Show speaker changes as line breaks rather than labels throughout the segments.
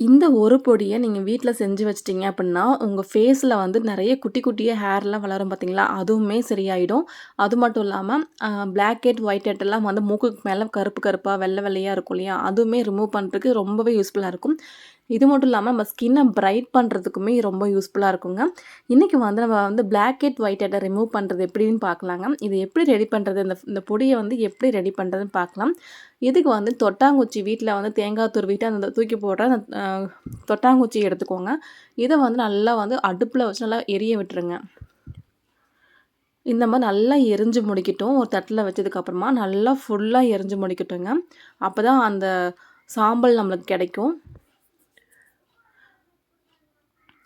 இந்த ஒரு பொடியை நீங்கள் வீட்டில் செஞ்சு வச்சிட்டிங்க அப்படின்னா உங்கள் ஃபேஸில் வந்து நிறைய குட்டி குட்டியாக ஹேர்லாம் வளரும் பார்த்தீங்களா? அதுவுமே சரியாயிடும். அது மட்டும் இல்லாமல் பிளாக் ஹெட், ஒயிட் ஹெட் எல்லாம் வந்து மூக்குக்கு மேலே கருப்பு கருப்பாக வெள்ளை வெள்ளையாக இருக்கும் இல்லையா? அதுவுமே ரிமூவ் பண்ணுறதுக்கு ரொம்பவே யூஸ்ஃபுல்லாக இருக்கும். இது மட்டும் இல்லாமல் நம்ம ஸ்கின்னை பிரைட் பண்ணுறதுக்குமே ரொம்ப யூஸ்ஃபுல்லாக இருக்குங்க. இன்றைக்கி வந்து நம்ம வந்து பிளாக் ஹெட், ஒயிட் ஹெட்டை ரிமூவ் பண்ணுறது எப்படின்னு பார்க்கலாங்க. இது எப்படி ரெடி பண்ணுறது இந்த இந்த பொடியை வந்து எப்படி ரெடி பண்ணுறதுன்னு பார்க்கலாம். இதுக்கு வந்து தொட்டாங்குச்சி வீட்டில் வந்து தேங்காய் துருவிட்டு அந்த தூக்கி போடுற அந்த தொட்டாங்குச்சி எடுத்துக்கோங்க. இதை வந்து நல்லா வந்து அடுப்பில் வச்சு நல்லா எரிய விட்டுருங்க. இந்த மாதிரி நல்லா எரிஞ்சு முடிக்கட்டும். ஒரு தட்டில் வச்சதுக்கப்புறமா நல்லா ஃபுல்லாக எரிஞ்சு முடிக்கட்டுங்க. அப்போ தான் அந்த சாம்பல் நம்மளுக்கு கிடைக்கும்.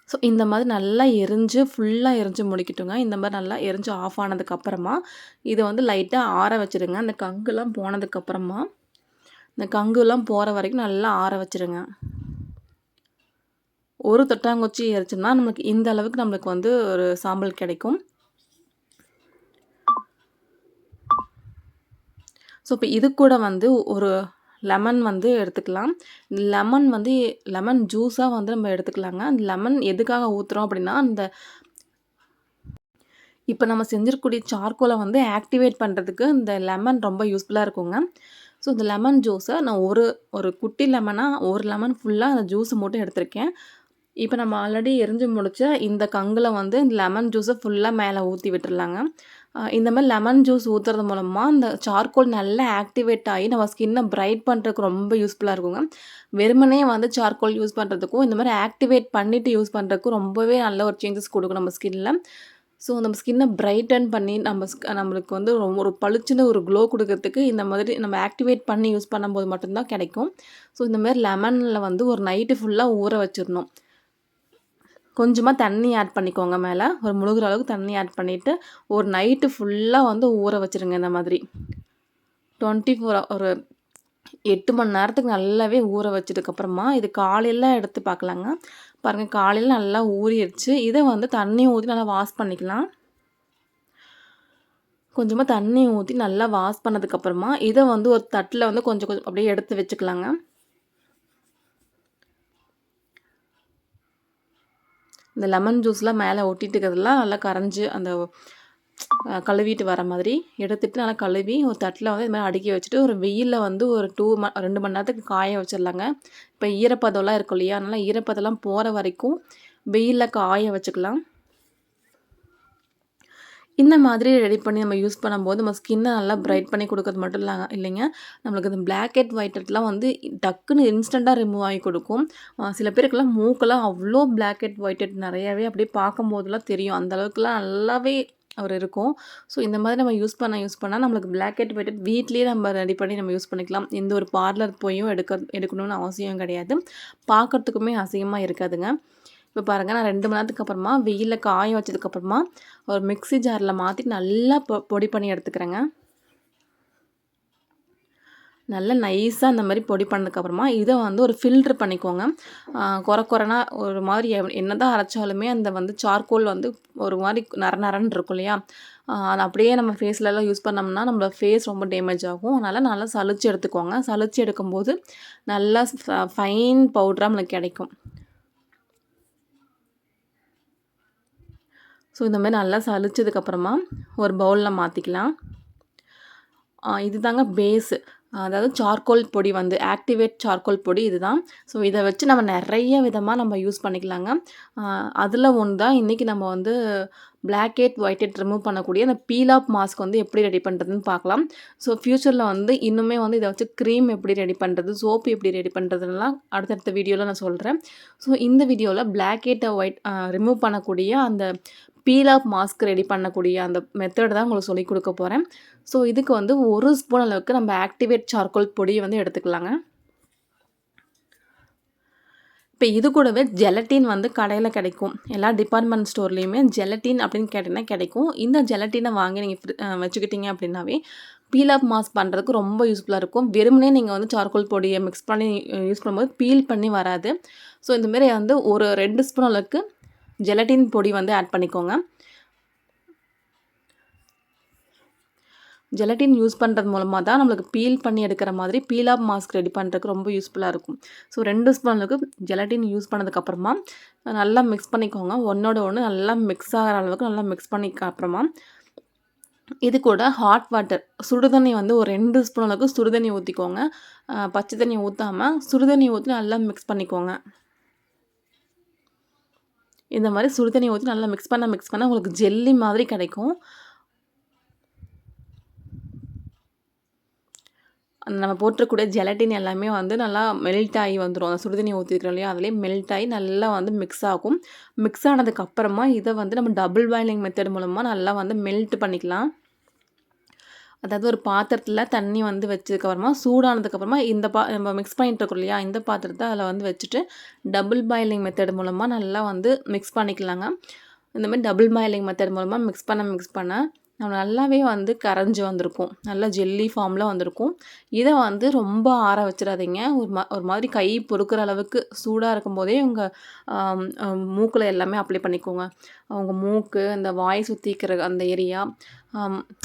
ஸோ இந்த மாதிரி நல்லா எரிஞ்சு ஃபுல்லாக எரிஞ்சு முடிக்கட்டுங்க. இந்த மாதிரி நல்லா எரிஞ்சு ஆஃப் ஆனதுக்கப்புறமா, இதை வந்து லைட்டாக ஆற வச்சுருங்க. அந்த கங்குலாம் போனதுக்கப்புறமா, இந்த கங்குலாம் போகிற வரைக்கும் நல்லா ஆற வச்சுருங்க. ஒரு தொட்டாங்குச்சி எரிச்சோம்னா, நமக்கு இந்த அளவுக்கு நம்மளுக்கு வந்து ஒரு சாம்பல் கிடைக்கும். ஸோ, இப்போ இது கூட வந்து ஒரு லெமன் வந்து எடுத்துக்கலாம். லெமன் வந்து லெமன் ஜூஸாக வந்து நம்ம எடுத்துக்கலாங்க. அந்த லெமன் எதுக்காக ஊற்றுறோம் அப்படின்னா, அந்த இப்போ நம்ம செஞ்சிருக்கக்கூடிய சார்கோலை வந்து ஆக்டிவேட் பண்ணுறதுக்கு இந்த லெமன் ரொம்ப யூஸ்ஃபுல்லாக இருக்குங்க. ஸோ, இந்த லெமன் ஜூஸை நான் ஒரு ஒரு குட்டி லெமனாக ஒரு லெமன் ஃபுல்லாக அந்த ஜூஸை மட்டும் எடுத்திருக்கேன். இப்போ நம்ம ஆல்ரெடி எரிஞ்சு முடிச்ச இந்த கங்கில் வந்து இந்த லெமன் ஜூஸை ஃபுல்லாக மேலே ஊற்றி விட்டுறலாங்க. இந்த மாதிரி லெமன் ஜூஸ் ஊற்றுறது மூலமாக இந்த சார்கோல் நல்லா ஆக்டிவேட் ஆகி நம்ம ஸ்கின்னை பிரைட் பண்ணுறதுக்கு ரொம்ப யூஸ்ஃபுல்லாக இருக்குங்க. வெறுமனே வந்து சார்கோல் யூஸ் பண்ணுறதுக்கும் இந்த மாதிரி ஆக்டிவேட் பண்ணிவிட்டு யூஸ் பண்ணுறதுக்கும் ரொம்பவே நல்ல ஒரு சேஞ்சஸ் கொடுக்கும் நம்ம ஸ்கின்ல. ஸோ, நம்ம ஸ்கின்னை பிரைட்டன் பண்ணி நம்ம நம்மளுக்கு வந்து ரொம்ப ஒரு பளிச்சுன்னு ஒரு க்ளோ கொடுக்கறதுக்கு இந்த மாதிரி நம்ம ஆக்டிவேட் பண்ணி யூஸ் பண்ணும்போது மட்டும்தான் கிடைக்கும். ஸோ, இந்த மாதிரி லெமனில் வந்து ஒரு நைட்டு ஃபுல்லாக ஊற வச்சிடணும் கொஞ்சமாக தண்ணி ஆட் பண்ணிக்கோங்க மேலே ஒரு முழுகிற அளவுக்கு தண்ணி ஆட் பண்ணிட்டு, ஒரு நைட்டு ஃபுல்லாக வந்து ஊற வச்சுருங்க இந்த மாதிரி. 24 ஒரு எட்டு மணி நேரத்துக்கு நல்லாவே ஊற வச்சதுக்கப்புறமா, இது காலையில் எடுத்து பார்க்கலாங்க. பாருங்கள் காலையில் நல்லா ஊறிடுச்சு இதை வந்து தண்ணி ஊற்றி நல்லா வாஷ் பண்ணிக்கலாம். கொஞ்சமாக தண்ணி ஊற்றி நல்லா வாஷ் பண்ணதுக்கப்புறமா, இதை வந்து ஒரு தட்டில் வந்து கொஞ்சம் கொஞ்சம் அப்படியே எடுத்து வச்சுக்கலாங்க. இந்த லெமன் ஜூஸ்லாம் மேலே ஒட்டிட்டு இருக்கிறதெல்லாம் நல்லா கரைஞ்சு அந்த கழுவிட்டு வர மாதிரி எடுத்துகிட்டு நல்லா கழுவி ஒரு தட்டில் வந்து இது மாதிரி அடுக்கி வச்சுட்டு, ஒரு வெயிலில் வந்து ஒரு டூ ம ரெண்டு மணி நேரத்துக்கு காய வச்சிடலாங்க இப்போ ஈரப்பதம்லாம் இருக்கும் இல்லையா? அதனால் ஈரப்பதம்லாம் போகிற வரைக்கும் வெயிலில் காய வச்சுக்கலாம். இந்த மாதிரி ரெடி பண்ணி நம்ம யூஸ் பண்ணும்போது, நம்ம ஸ்கின்னை நல்லா பிரைட் பண்ணி கொடுக்கறது மட்டும் இல்லாங்க இல்லைங்க. நம்மளுக்கு இந்த பிளாக் ஹெட், ஒயிட் ஹெட்லாம் வந்து டக்குன்னு இன்ஸ்டண்ட்டாக ரிமூவ் ஆகி கொடுக்கும் சில பேருக்குலாம் மூக்கெல்லாம் அவ்வளோ பிளாக் ஹெட், ஒயிட் ஹெட் நெறையாவே அப்படியே பார்க்கும்போதெல்லாம் தெரியும். அந்தளவுக்குலாம் நல்லாவே அவர் இருக்கும். ஸோ, இந்த மாதிரி நம்ம யூஸ் பண்ண யூஸ் பண்ணால் நம்மளுக்கு பிளாக் ஹெட், ஒயிட் ஹெட் நம்ம ரெடி பண்ணி நம்ம யூஸ் பண்ணிக்கலாம். எந்த ஒரு பார்லர் போயும் எடுக்க எடுக்கணும்னு அவசியம் கிடையாது. பார்க்கறதுக்குமே அசியமாக இருக்காதுங்க. இப்போ பாருங்கள் நான் ரெண்டு மணி நேரத்துக்கு அப்புறமா வெயிலில் காய வச்சதுக்கப்புறமா, ஒரு மிக்ஸி ஜாரில் மாற்றி நல்லா பொ பொடி பண்ணி எடுத்துக்கிறேங்க. நல்லா நைஸாக அந்த மாதிரி பொடி பண்ணதுக்கப்புறமா, இதை வந்து ஒரு ஃபில்டர் பண்ணிக்கோங்க. குறை கொர கொரனா ஒரு மாதிரி என்ன என்னதான் அரைச்சாலுமே அந்த வந்து சார்கோல் வந்து ஒரு மாதிரி நர நரன்னு இருக்கும் இல்லையா? அது அப்படியே நம்ம ஃபேஸ்லலாம் யூஸ் பண்ணோம்னா, நம்மளோட ஃபேஸ் ரொம்ப டேமேஜ் ஆகும். அதனால் நல்லா சளிச்சு எடுத்துக்கோங்க. சளிச்சு எடுக்கும்போது, நல்லா ஃபைன் பவுடராக நம்மளுக்கு கிடைக்கும். ஸோ, இந்த மாதிரி நல்லா சலிச்சதுக்கப்புறமா, ஒரு பவுலில் மாற்றிக்கலாம் இது இதுதாங்க பேஸு. அதாவது சார்கோல் பொடி வந்து ஆக்டிவேட் சார்கோல் பொடி இதுதான். ஸோ, இதை வச்சு நம்ம நிறைய விதமாக நம்ம யூஸ் பண்ணிக்கலாங்க. அதில் ஒன்று தான் இன்றைக்கி நம்ம வந்து black head, white head remove பண்ணக்கூடிய அந்த பீல் ஆஃப் மாஸ்க் வந்து எப்படி ரெடி பண்ணுறதுன்னு பார்க்கலாம். ஸோ, ஃப்யூச்சரில் வந்து இன்னுமே வந்து இதை வச்சு க்ரீம் எப்படி ரெடி பண்ணுறது சோப்பு எப்படி ரெடி பண்ணுறதுலாம் அடுத்தடுத்த வீடியோவில் நான் சொல்கிறேன் ஸோ, இந்த வீடியோவில் பிளாக் ஹெட், ஒயிட் ரிமூவ் பண்ணக்கூடிய அந்த பீல் ஆஃப் மாஸ்க் ரெடி பண்ணக்கூடிய அந்த மெத்தட் தான் உங்களுக்கு சொல்லிக் கொடுக்க போகிறேன் ஸோ, இதுக்கு வந்து ஒரு ஸ்பூன் அளவுக்கு நம்ம ஆக்டிவேட் சார்கோல் பொடியை வந்து எடுத்துக்கலாங்க. இப்போ இது கூடவே ஜெலட்டின் வந்து கடையில் கிடைக்கும். எல்லா டிபார்ட்மெண்ட் ஸ்டோர்லேயுமே ஜெலட்டின் அப்படின்னு கேட்டிங்கன்னா கிடைக்கும். இந்த ஜெலட்டினை வாங்கி நீங்கள் வச்சுக்கிட்டீங்க அப்படின்னாவே, பீல் ஆஃப் மாஸ்க் பண்ணுறதுக்கு ரொம்ப யூஸ்ஃபுல்லாக இருக்கும். வெறுமனே நீங்கள் வந்து சார்கோல் பொடியை மிக்ஸ் பண்ணி யூஸ் பண்ணும்போது பீல் பண்ணி வராது. ஸோ, இந்த மாரி வந்து ஒரு ரெண்டு ஸ்பூன் அளவுக்கு ஜெலட்டின் பொடி வந்து ஆட் பண்ணிக்கோங்க. ஜெலட்டின் யூஸ் பண்ணுறது மூலமாக தான் நம்மளுக்கு பீல் பண்ணி எடுக்கிற மாதிரி பீல் ஆப் மாஸ்க் ரெடி பண்ணுறதுக்கு ரொம்ப யூஸ்ஃபுல்லாக இருக்கும். ஸோ ரெண்டு ஸ்பூனுக்கு ஜெலட்டின் யூஸ் பண்ணதுக்கப்புறமா நல்லா மிக்ஸ் பண்ணிக்கோங்க. ஒன்றோட ஒன்று நல்லா மிக்ஸ் ஆகிற அளவுக்கு நல்லா மிக்ஸ் பண்ணிக்க அப்புறமா இது கூட ஹாட் வாட்டர் சுடுதண்ணி வந்து ஒரு ரெண்டு ஸ்பூன் அளவுக்கு சுடுதண்ணி ஊற்றிக்கோங்க பச்சை தண்ணி ஊற்றாமல் சுடுதண்ணி ஊற்றி நல்லா மிக்ஸ் பண்ணிக்கோங்க. இந்த மாதிரி சுடுதண்ணி ஊற்றி நல்லா மிக்ஸ் பண்ண மிக்ஸ் பண்ண உங்களுக்கு ஜெல்லி மாதிரி கிடைக்கும். அந்த நம்ம போட்டிருக்கூடிய ஜெலட்டின் எல்லாமே வந்து நல்லா மெல்ட் ஆகி வந்துடும் அந்த சுடுதண்ணி ஊற்றிருக்கிறோம் இல்லையா? அதுலேயே மெல்ட் ஆகி நல்லா வந்து மிக்ஸ் ஆகும். மிக்ஸ் ஆனதுக்கப்புறமா இதை வந்து நம்ம டபுள் பாயிலிங் மெத்தட் மூலமாக நல்லா வந்து மெல்ட் பண்ணிக்கலாம். அதாவது ஒரு பாத்திரத்தில் தண்ணி வந்து வச்சதுக்கப்புறமா சூடானதுக்கப்புறமா இந்த பா நம்ம மிக்ஸ் பண்ணிட்டு இருக்கோம் இல்லையா? இந்த பாத்திரத்தை அதில் வந்து வச்சுட்டு டபுள் பாயிலிங் மெத்தட் மூலமாக நல்லா வந்து மிக்ஸ் பண்ணிக்கலாங்க. இந்த மாதிரி டபுள் பாயிலிங் மெத்தட் மூலமாக மிக்ஸ் பண்ண மிக்ஸ் பண்ண நல்லாவே வந்து கரைஞ்சி வந்திருக்கும். நல்லா ஜெல்லி ஃபார்மில் வந்திருக்கும். இதை வந்து ரொம்ப ஆற வச்சிடாதீங்க. ஒரு மா ஒரு மாதிரி கை பொறுக்கிற அளவுக்கு சூடாக இருக்கும் போதே உங்கள் மூக்கில் எல்லாமே அப்ளை பண்ணிக்கோங்க. அவங்க மூக்கு அந்த வாய் சுற்றிக்கிற அந்த ஏரியா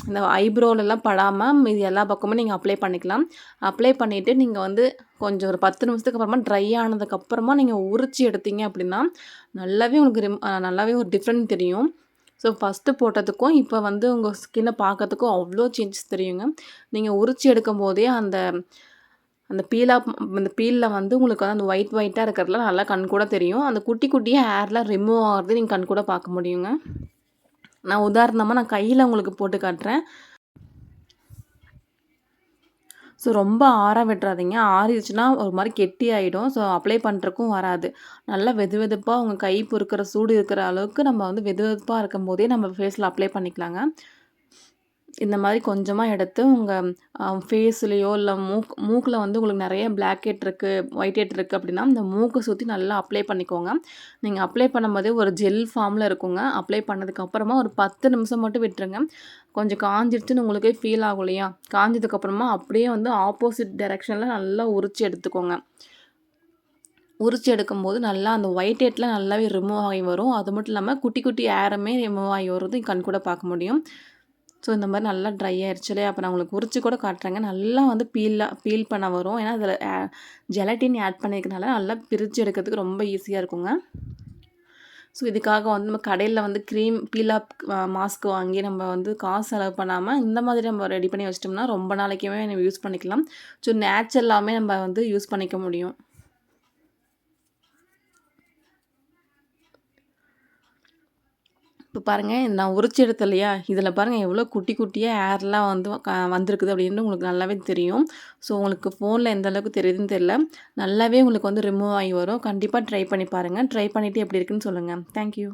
இந்த ஐப்ரோலெல்லாம் படாமல் இது எல்லா பக்கமும் நீங்கள் அப்ளை பண்ணிக்கலாம். அப்ளை பண்ணிவிட்டு நீங்கள் வந்து கொஞ்சம் ஒரு பத்து நிமிஷத்துக்கு அப்புறமா ட்ரை ஆனதுக்கப்புறமா நீங்கள் உரிச்சி எடுத்தீங்க அப்படின்னா நல்லாவே உங்களுக்கு ரிம் நல்லாவே ஒரு டிஃப்ரெண்ட் தெரியும். ஸோ ஃபஸ்ட்டு போட்டதுக்கும் இப்போ வந்து உங்கள் ஸ்கின்னை பார்க்கறதுக்கும் அவ்வளோ சேஞ்சஸ் தெரியுங்க. நீங்கள் உரிச்சு எடுக்கும் போதே அந்த அந்த பீலாக அந்த பீலில் வந்து உங்களுக்கு வந்து அந்த ஒயிட் ஒயிட்டாக இருக்கிறதுலாம் நல்லா கண் கூட தெரியும். அந்த குட்டி குட்டியாக ஹேர்லாம் ரிமூவ் ஆகிறது நீங்கள் கண் கூட பார்க்க முடியுங்க. நான் உதாரணமாக நான் கையில் உங்களுக்கு போட்டு காட்டுறேன். ஸோ ரொம்ப ஆற விட்டுறாதீங்க. ஆறிடுச்சுன்னா ஒரு மாதிரி கெட்டி ஆகிடும் ஸோ அப்ளை பண்ணுறக்கும் வராது. நல்லா வெது வெதுப்பாக உங்கள் கை பொறுக்கிற சூடு இருக்கிற அளவுக்கு நம்ம வந்து வெது வெதுப்பாக இருக்கும் போதே நம்ம ஃபேஸில் அப்ளை பண்ணிக்கலாங்க. இந்த மாதிரி கொஞ்சமாக எடுத்து உங்கள் ஃபேஸ்லேயோ இல்லை மூக் மூக்கில் வந்து உங்களுக்கு நிறைய பிளாக் ஹெட் இருக்குது ஒயிட் ஹெட் இருக்குது அப்படின்னா இந்த மூக்கை சுற்றி நல்லா அப்ளை பண்ணிக்கோங்க. நீங்கள் அப்ளை பண்ணும்போதே ஒரு ஜெல் ஃபார்மில் இருக்குங்க. அப்ளை பண்ணதுக்கப்புறமா ஒரு பத்து நிமிஷம் மட்டும் விட்டுருங்க. கொஞ்சம் காஞ்சிடுச்சுன்னு உங்களுக்கே ஃபீல் ஆகும் இல்லையா? காஞ்சதுக்கப்புறமா அப்படியே வந்து ஆப்போசிட் டைரெக்ஷனில் நல்லா உரிச்சு எடுத்துக்கோங்க. உரிச்சு எடுக்கும்போது நல்லா அந்த ஒயிட் ஹெட்லாம் நல்லாவே ரிமூவ் ஆகி வரும். அது மட்டும் இல்லாமல் குட்டி குட்டி ஏரமே ரிமூவ் ஆகி வருது கண் கூட பார்க்க முடியும். ஸோ இந்த மாதிரி நல்லா ட்ரை ஆயிடுச்சு இல்லையா? அப்போ நான் உங்களுக்கு உரிச்சு கூட காட்டுறேங்க. நல்லா வந்து பீலாக பீல் பண்ண வரும். ஏன்னா அதில் ஜெலட்டின் ஆட் பண்ணியிருக்கனால நல்லா பிரித்து எடுக்கிறதுக்கு ரொம்ப ஈஸியாக இருக்குங்க. ஸோ இதுக்காக வந்து நம்ம கடையில் வந்து க்ரீம் பீலாப் மாஸ்க் வாங்கி நம்ம வந்து காசு செலவு பண்ணாமல் இந்த மாதிரி நம்ம ரெடி பண்ணி வச்சிட்டோம்னா ரொம்ப நாளைக்குமே நம்ம யூஸ் பண்ணிக்கலாம். ஸோ நேச்சுரலாகவே நம்ம வந்து யூஸ் பண்ணிக்க முடியும். இப்போ பாருங்கள் நான் உரிச்சு எடுத்தேன் இல்லையா இதில் பாருங்கள் எவ்வளோ குட்டி குட்டியாக ஏர்லாம் வந்து க வந்திருக்குது அப்படின்னு உங்களுக்கு நல்லாவே தெரியும். ஸோ உங்களுக்கு ஃபோனில் எந்த அளவுக்கு தெரியுதுன்னு தெரியல. நல்லாவே உங்களுக்கு வந்து ரிமூவ் ஆகி வரும். கண்டிப்பாக ட்ரை பண்ணி பாருங்கள் ட்ரை பண்ணிவிட்டு எப்படி இருக்குன்னு சொல்லுங்கள் தேங்க்யூ